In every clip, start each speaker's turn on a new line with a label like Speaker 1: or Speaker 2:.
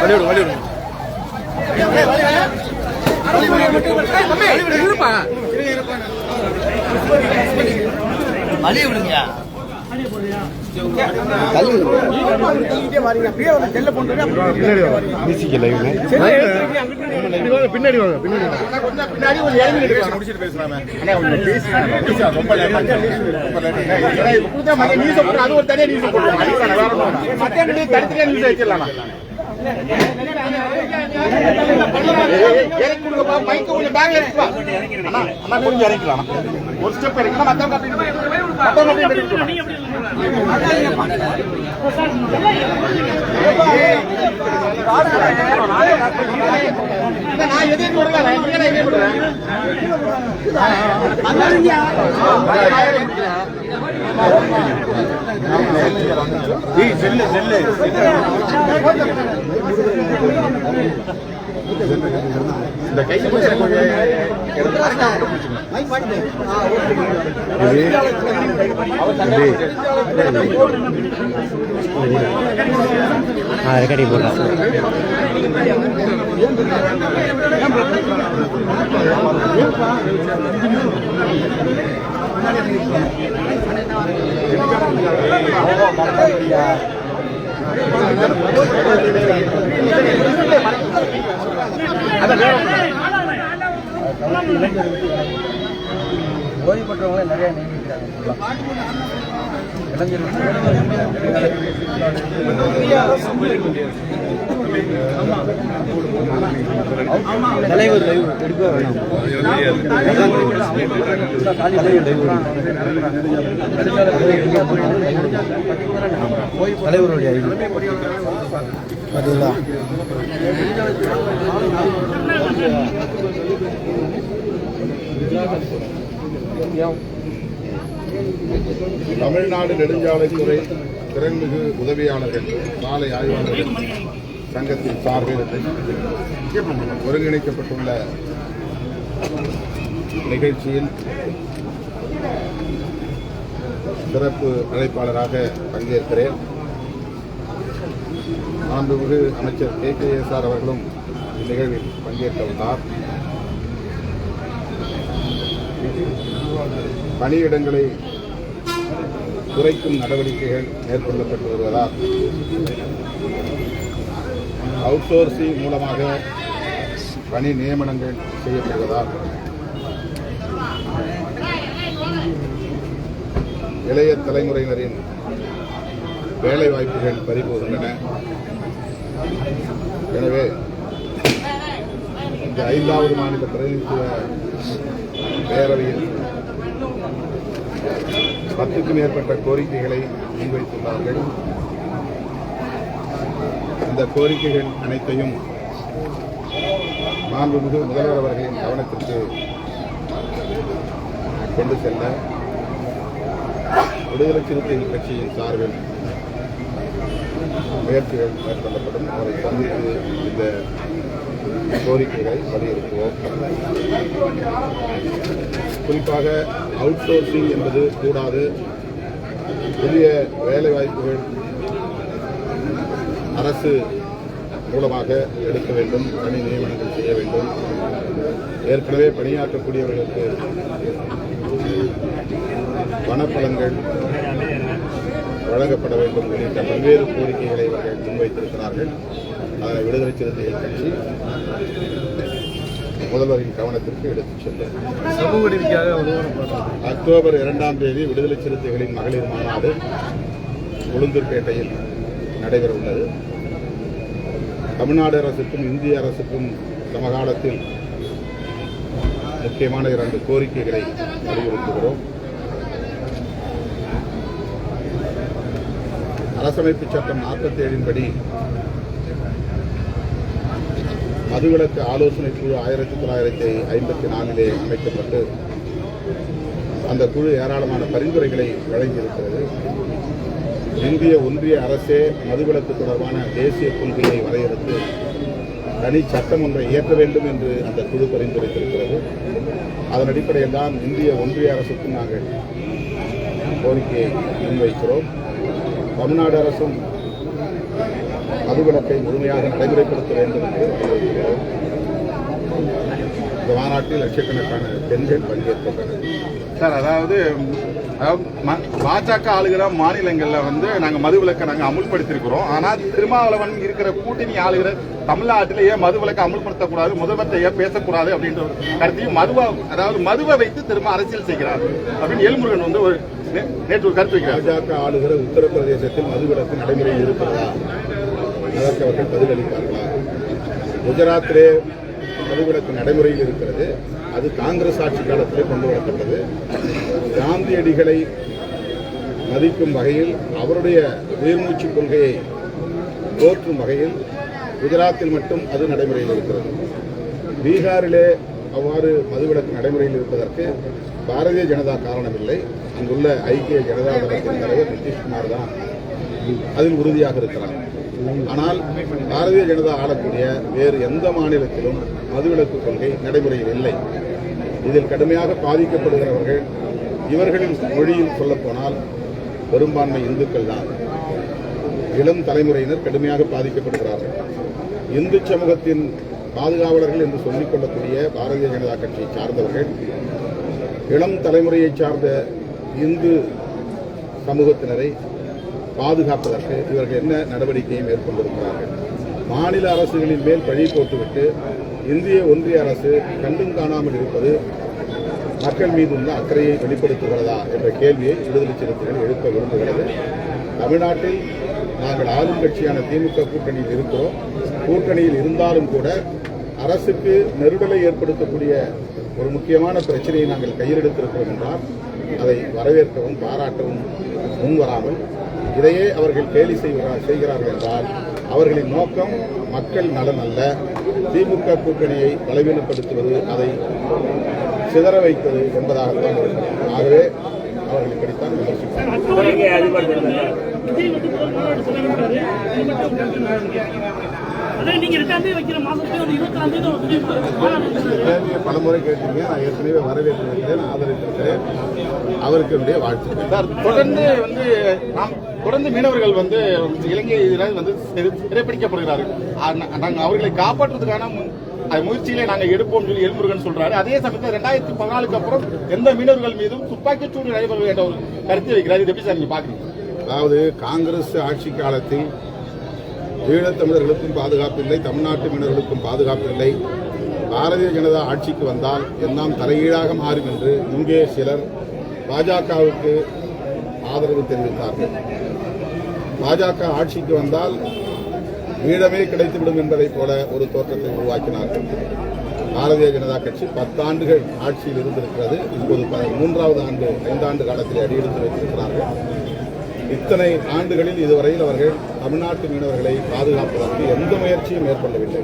Speaker 1: வழிவிடு வழிவிடு
Speaker 2: வழி விடுங்க
Speaker 1: பின்னாடி வாங்க. பின்னாடி
Speaker 3: பின்னாடி அண்ணா, ரொம்ப போட்டு, அது ஒரு அண்ணா, அண்ணா, கொஞ்சம் ஒரு ஸ்டெப் இறக்கலாம் மத்தவங்க நான் எதையும் எதையும் செல்லு செல்லு இந்த கை கொஞ்சம்
Speaker 4: ரெக்கார்டி போடலாம்
Speaker 2: ஓய்வு பெற்றவங்களே நிறைய நியமிக்கிறாங்க தலைவர் எடுக்க வேணாம் தலைவருடைய இது
Speaker 3: தமிழ்நாடு நெடுஞ்சாலைத்துறை திறன்மிகு உதவியாளர்கள் சாலை ஆய்வாளர்கள் சங்கத்தின் சார்பில் ஒருங்கிணைக்கப்பட்டுள்ள நிகழ்ச்சியில் சிறப்பு அழைப்பாளராக பங்கேற்கிறேன். மாண்புமிகு அமைச்சர் கே. கே. எஸ். ஆர். அவர்களும் இந்நிகழ்வில் பங்கேற்க உள்ளார் பணியிடங்களை குறைக்கும் நடவடிக்கைகள் மேற்கொள்ளப்பட்டு வருவதால் அவுட்சோர்சிங் மூலமாக பணி நியமனங்கள் செய்யப்படுவதால் இளைய தலைமுறையினரின் வேலை வாய்ப்புகள் பறிபோகின்றன. எனவே இந்த ஐந்தாவது மாநில பிரதிநிதித்துவ பேரவையில் பத்துக்கும் மேற்பட்ட கோரிக்கைகளை முன்வைத்துள்ளார்கள். இந்த கோரிக்கைகள் அனைத்தையும் மாண்புமிகு முதல்வர் அவர்களின் கவனத்திற்கு கொண்டு செல்ல விடுதலை சிறுத்தைகள் கட்சியின் சார்பில் முயற்சிகள் மேற்கொள்ளப்படும். அவரை சந்தித்து இந்த கோரிக்கைகளை வலியுறுத்துவோம். குறிப்பாக அவுட் சோர்சிங் என்பது கூடாது. புதிய வேலைவாய்ப்புகள் அரசு மூலமாக எடுக்க வேண்டும். பணி நியமனங்கள் செய்ய வேண்டும். ஏற்கனவே பணியாற்றக்கூடியவர்களுக்கு பணப்பலன்கள் வழங்கப்பட வேண்டும் உள்ளிட்ட பல்வேறு கோரிக்கைகளை அவர்கள் முன்வைத்திருக்கிறார்கள். விடுதலை சிறுத்தைகள் கட்சி முதல்வரின் கவனத்திற்கு எடுத்துச் செல்லும் அக்டோபர் இரண்டாம் தேதி விடுதலை சிறுத்தைகளின் மகளிர் மாநாடு உளுந்தூர்பேட்டையில் நடைபெற உள்ளது தமிழ்நாடு அரசுக்கும் இந்திய அரசுக்கும் சமகாலத்தில் முக்கியமான இரண்டு கோரிக்கைகளை வலியுறுத்துகிறோம். அரசமைப்பு சட்டம் நாற்பத்தி ஏழின் படி மதுவிலக்கு ஆலோசனை குழு ஆயிரத்தி தொள்ளாயிரத்தி ஐம்பத்தி நாலிலே அமைக்கப்பட்டு அந்த குழு ஏராளமான பரிந்துரைகளை வழங்கியிருக்கிறது. இந்திய ஒன்றிய அரசே மதுவிலக்கு தொடர்பான தேசிய கொள்கையை வரையறுத்து தனி சட்டம் ஒன்றை இயற்ற வேண்டும் என்று அந்த குழு பரிந்துரைத்திருக்கிறது. அதன் அடிப்படையில் தான் இந்திய ஒன்றிய அரசுக்கு நாங்கள் கோரிக்கையை முன்வைக்கிறோம். தமிழ்நாடு அரசும் மதுவிலக்கை முழுமையாக நடைமுறைப்படுத்த வேண்டும் என்று வலியுறுத்துகிறோம் இந்த மாநாட்டில் லட்சக்கணக்கான பெண்கள் பங்கேற்கின்றனர். சார் அதாவது பாஜக ஆளுகிற மாநிலங்களில் வந்து நாங்கள் மதுவிலக்கை நாங்கள் அமுல்படுத்தியிருக்கிறோம் ஆனால் திருமாவளவன் இருக்கிற கூட்டணி ஆளுகிற தமிழ்நாட்டில் ஏன் மதுவிலக்கை அமுல்படுத்தக்கூடாது முதல்வர்கிட்ட ஏன் பேசக்கூடாது அப்படின்ற ஒரு கருத்தையும் மதுவா அதாவது மதுவை வைத்து திரும்ப அரசியல் செய்கிறார் அப்படின்னு ஏல்முருகன் வந்து ஒரு நேற்று கருத்து வைக்கிறார். பாஜக ஆளுகிற உத்தரப்பிரதேசத்தில் மதுவிலக்கு நடைமுறையில் இருக்கிறதா? அதற்கு அவர்கள் பதிலளிப்பார்களா குஜராத்திலே மதுவிலக்கு நடைமுறையில் இருக்கிறது. அது காங்கிரஸ் ஆட்சி காலத்திலே கொண்டு வரப்பட்டது. காந்தியடிகளை மதிக்கும் வகையில் அவருடைய உயிர்மூச்சு கொள்கையை போற்றும் வகையில் குஜராத்தில் மட்டும் அது நடைமுறையில் இருக்கிறது. பீகாரிலே அவ்வாறு மதுவிலக்கு நடைமுறையில் இருப்பதற்கு பாரதிய ஜனதா காரணமில்லை. அங்குள்ள ஐக்கிய ஜனதா தளத்தின் தலைவர் நிதிஷ்குமார் தான் அதில் உறுதியாக இருக்கிறார். ஆனால் பாரதிய ஜனதா ஆளக்கூடிய வேறு எந்த மாநிலத்திலும் மதுவிலக்கு கொள்கை நடைமுறையில் இல்லை. இதில் கடுமையாக பாதிக்கப்படுகிறவர்கள் இவர்களின் மொழியில் சொல்லப்போனால் பெரும்பான்மை இந்துக்கள் தான். இளம் தலைமுறையினர் கடுமையாக பாதிக்கப்படுகிறார்கள். இந்து சமூகத்தின் பாதுகாவலர்கள் என்று சொல்லிக் கொள்ளக்கூடிய பாரதிய ஜனதா கட்சியை சார்ந்தவர்கள் இளம் தலைமுறையை சார்ந்த இந்து சமூகத்தினரை பாதுகாப்பதற்கு இவர்கள் என்ன நடவடிக்கையை மேற்கொண்டிருக்கிறார்கள்? மாநில அரசுகளின் மேல் பழி போட்டுவிட்டு இந்திய ஒன்றிய அரசு கண்டும் காணாமல் இருப்பது மக்கள் மீது உள்ள அக்கறையை வெளிப்படுத்துகிறதா என்ற கேள்வியை விடுதலை சிறுத்தைகள் எழுப்ப விரும்புகிறது. தமிழ்நாட்டில் நாங்கள் ஆளும் கட்சியான திமுக கூட்டணியில் இருக்கிறோம். கூட்டணியில் இருந்தாலும் கூட அரசுக்கு நெருடலை ஏற்படுத்தக்கூடிய ஒரு முக்கியமான பிரச்சனையை நாங்கள் கையில் எடுத்திருக்கிறோம் என்றால் அதை வரவேற்கவும் பாராட்டவும் முன்வராமல் இதையே அவர்கள் கேலி செய்கிறார்கள் என்றால் அவர்களின் நோக்கம் மக்கள் நலன் அல்ல. திமுக கூட்டணியை பலவீனப்படுத்துவது அதை சிதற வைப்பது என்பதாகத்தான் இருக்கும். ஆகவே அவர்கள் இப்படித்தான் விமர்சிப்பார்கள்.
Speaker 4: விஜய்
Speaker 3: பலமுறை கேட்டீங்க நான் ஏற்கனவே வரவேற்றிருக்கிறேன் ஆதரித்திருக்கிறேன். அவருக்கு என்னுடைய வாழ்த்துக்கள். தொடர்ந்து வந்து நாம் தொடர்ந்து மீனவர்கள் வந்து இலங்கையினர் வந்து சிறைப்பிடிக்கப்படுகிறார்கள். ஆ, நாங்கள் அவர்களை காப்பாற்றுறதுக்கான அது முயற்சியிலே நாங்கள் எடுப்போம் சொல்லி எல்முருகன் சொல்றாரு. அதே சமயத்தில் ரெண்டாயிரத்தி பதினாலுக்கு அப்புறம் எந்த மீனவர்கள் மீதும் துப்பாக்கி சூடு நடைபெற என்ற ஒரு கருத்தை வைக்கிறார். இது எப்படி சார் நீங்க பாக்குறீங்க அதாவது காங்கிரஸ் ஆட்சி காலத்தில் ஈழத்தமிழர்களுக்கும் பாதுகாப்பு இல்லை தமிழ்நாட்டு மீனவர்களுக்கும் பாதுகாப்பு இல்லை. பாரதிய ஜனதா ஆட்சிக்கு வந்தால் எல்லாம் தலைகீழாக மாறும் என்று இங்கே சிலர் பாஜகவுக்கு ஆதரவு தெரிவித்தார்கள். பாஜக ஆட்சிக்கு வந்தால் ஈழமே கிடைத்துவிடும் என்பதைப் போல ஒரு தோற்றத்தை உருவாக்கினார்கள். பாரதிய ஜனதா கட்சி பத்தாண்டுகள் ஆட்சியில் இருந்திருக்கிறது. இப்போது மூன்றாவது ஆண்டு ஐந்தாண்டு காலத்தில் அடியெடுத்து வைத்திருக்கிறார்கள். இத்தனை ஆண்டுகளில் இதுவரையில் அவர்கள் தமிழ்நாட்டு மீனவர்களை பாதுகாப்பதற்கு எந்த முயற்சியும் மேற்கொள்ளவில்லை.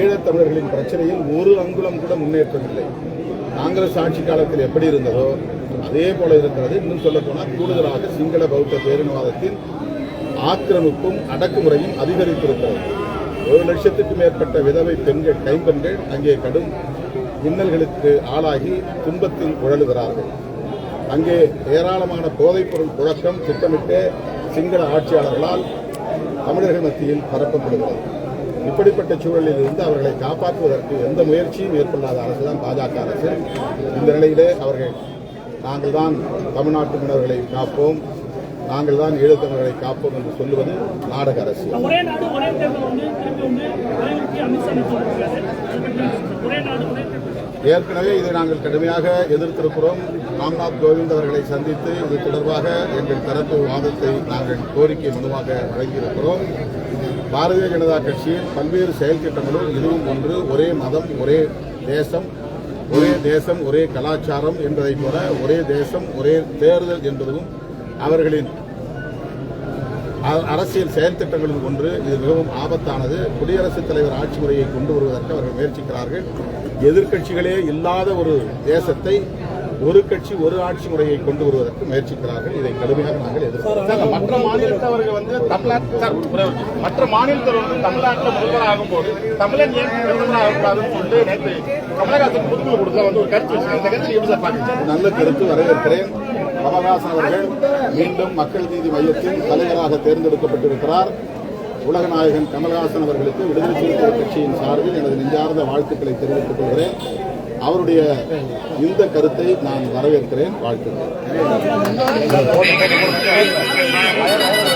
Speaker 3: ஈழத்தமிழர்களின் பிரச்சனையில் ஒரு அங்குலம் கூட முன்னேற்றமில்லை. காங்கிரஸ் ஆட்சி காலத்தில் எப்படி இருந்ததோ அதே போல இருக்கிறது இன்னும் சொல்லப்போனால் கூடுதலாக சிங்கள பௌத்த பேரினவாதத்தின் ஆக்கிரமிப்பும் அடக்குமுறையும் அதிகரித்திருக்கிறது. ஒரு லட்சத்துக்கும் மேற்பட்ட விதவை பெண்கள் கைம்பெண்கள் அங்கே கடும் இன்னல்களுக்கு ஆளாகி துன்பத்தில் உழலுகிறார்கள். அங்கே ஏராளமான போதைப்பொருள் புழக்கம் திட்டமிட்டு சிங்கள ஆட்சியாளர்களால் தமிழர்கள் மத்தியில் பரப்பப்படுகிறது. இப்படிப்பட்ட சூழலில் இருந்து அவர்களை காப்பாற்றுவதற்கு எந்த முயற்சியும் மேற்கொள்ளாத அரசு தான் பாஜக அரசு. இந்த நிலையிலே அவர்கள் நாங்கள் தான் தமிழ்நாட்டு மீனவர்களை காப்போம். நாங்கள் தான் ஈழத்தமிழர்களை காப்போம் என்று சொல்லுவது நாடக
Speaker 4: தேர்தல்.
Speaker 3: ஏற்கனவே இதை நாங்கள் கடுமையாக எதிர்த்திருக்கிறோம். ராம்நாத் கோவிந்த் அவர்களை சந்தித்து இது தொடர்பாக எங்கள் தரப்பு வாதத்தை நாங்கள் கோரிக்கை மனுவாக வழங்கியிருக்கிறோம். பாரதிய ஜனதா கட்சியின் பல்வேறு செயல் திட்டங்களும் இதுவும் ஒன்று. ஒரே மதம் ஒரே தேசம். ஒரே தேசம் ஒரே கலாச்சாரம் என்பதைப் போல ஒரே தேசம் ஒரே தேர்தல் என்பதும் அவர்களின் அரசியல் செயல் திட்டங்களில் ஒன்று. இது மிகவும் ஆபத்தானது. குடியரசுத் தலைவர் ஆட்சி முறையை கொண்டு வருவதற்கு அவர்கள் முயற்சிக்கிறார்கள். எதிர்க்கட்சிகளே இல்லாத ஒரு தேசத்தை
Speaker 5: ஒரு கட்சி ஒரு ஆட்சி முறையை கொண்டு வருவதற்கு முயற்சிக்கிறார்கள். இதை கடுமையாக நாங்கள் எதிர்க்கிறோம். மற்ற மாநிலத்தவர்கள் வந்து தமிழ்நாட்டு. மற்ற மாநிலத்தவர் வந்து தமிழ்நாட்டில் முதல்வர் ஆகும்போது தமிழன் ஏன் பிரதமர் ஆகக்கூடாதுன்னு சொல்லிட்டு நேற்று கமலஹாசன் புதுக்குழு கொடுத்த வந்து ஒரு கருத்து இந்த கருத்து எப்படி சார் பாக்குறீங்க?
Speaker 3: நல்ல கருத்து வரவேற்கிறேன். கமல்ஹாசன் அவர்கள் மீண்டும் மக்கள் நீதி மையத்தின் தலைவராக தேர்ந்தெடுக்கப்பட்டிருக்கிறார். உலகநாயகன் கமல்ஹாசன் அவர்களுக்கு விடுதலை சிறுத்தைகள் கட்சியின் சார்பில் எனது நெஞ்சார்ந்த வாழ்த்துக்களை தெரிவித்துக் கொள்கிறேன். அவருடைய இந்த கருத்தை நான் வரவேற்கிறேன். வாழ்த்துக்கிறேன்